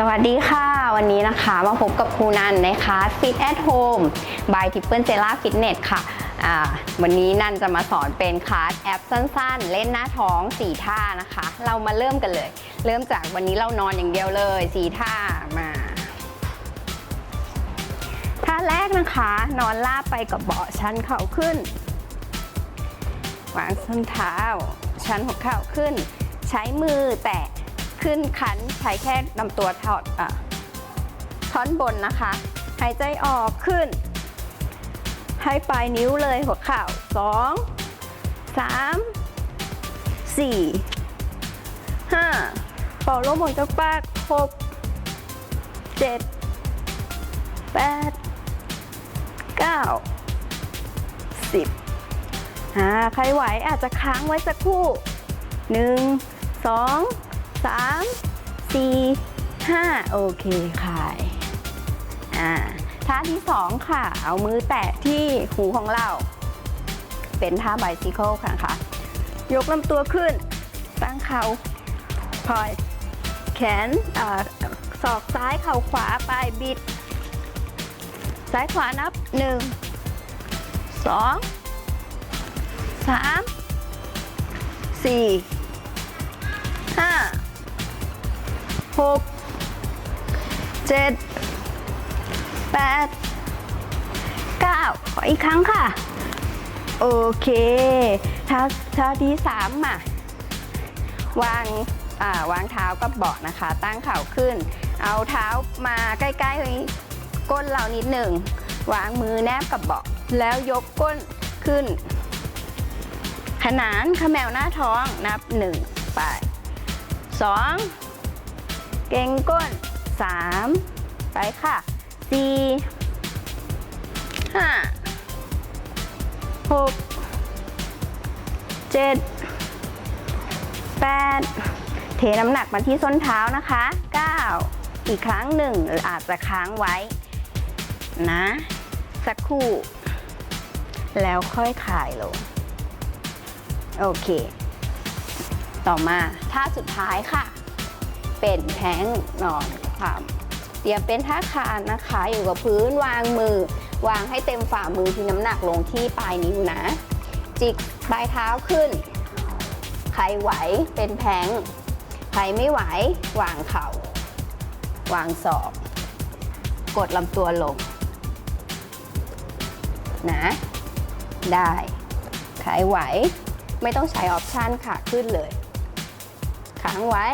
สวัสดีค่ะ วันนี้นะคะมาพบกับครูนันในคลาส Fit at Home by Triple Jella Fitness ค่ะ วันนี้นันจะมาสอนเป็นคลาสแอปสั้นๆ เล่นหน้าท้อง 4 ท่านะคะ เรามาเริ่มกันเลย เริ่มจากวันนี้เรานอนอย่างเดียวเลย 4 ท่ามา ท่าแรกนะคะ นอนลาบไปกับเบาะชันเข่าขึ้น วางส้นเท้า ชันหัวเข่าขึ้น ใช้มือแตะ ขึ้นคันใช้แค่ลำตัวถอดอะท่อนบนนะคะ หายใจออกขึ้น ให้ปลายนิ้วเลยหัวเข่าสองสามสี่ห้าเป่าลมหมดจากปากหกเจ็ดแปดเก้าสิบอ่าใครไหวอาจจะค้างไว้สักครู่หนึ่งสอง สามสี่ห้าโอเคค่ะอ่าท่าที่สองค่ะ เอามือแตะที่หูของเรา เป็นท่าไบซิเคิลค่ะค่ะ ยกลำตัวขึ้น ตั้งเข่าพอยแขนศอกซ้ายเข่าขวาไปบิด ซ้ายขวานับหนึ่งสองสามสี่ หกเจ็ดแปดเก้าขออีกครั้งค่ะ โอเคท่าท่าที่สามมาวางอ่าวางเท้ากับเบาะนะคะ ตั้งเข่าขึ้น เอาเท้ามาใกล้ๆก้นเรานิดหนึ่ง วางมือแนบกับเบาะ แล้วยกก้นขึ้น ขนานขมวหน้าท้องนับหนึ่งไปสอง เก่งก้นสามไปค่ะสี่ห้าหกเจ็ดแปดเทน้ำหนักมาที่ส้นเท้านะคะเก้าอีกครั้งหนึ่งอาจจะค้างไว้ นะ สักครู่ แล้วค่อยคลายลง โอเค ต่อมาท่าสุดท้ายค่ะ เป็นแท้งนอนความเตรียมเป็นท่าคานนะคะ อยู่กับพื้นวางมือ วางให้เต็มฝ่ามือที่น้ำหนักลงที่ปลายนิ้วนะ จิกปลายเท้าขึ้น ใครไหวเป็นแพงใครไม่ไหว วางเข่า วางศอก กดลำตัวลงนะได้ใครไหว ไม่ต้องใช้ออปชันค่ะ ขึ้นเลยค้างไว้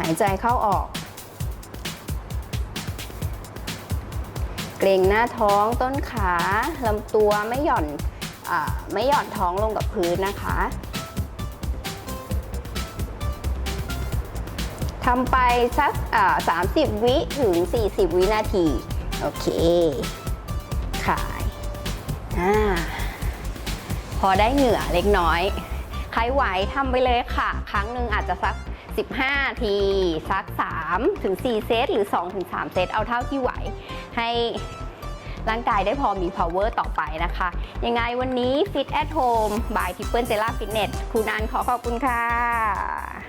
หายใจเข้าออก เกรงหน้าท้องต้นขาลำตัวไม่หย่อนอไม่หย่อนท้องลงกับพื้นนะคะทำไปสักอ่า30วิถึง 40 วินาที โอเค ขายอพอได้เหงื่อเล็กน้อย ใครไหวทำไปเลยค่ะ ครั้งหนึ่งอาจจะสัก 15 ทีสัก3ถึง4เซตหรือ2ถึง3เซตเอาเท่าที่ไหว ให้ร่างกายได้พอมี power ต่อไปนะคะ ยังไงวันนี้ Fit at Home by Triple Jella Fitness ครูนันขอขอบคุณค่ะ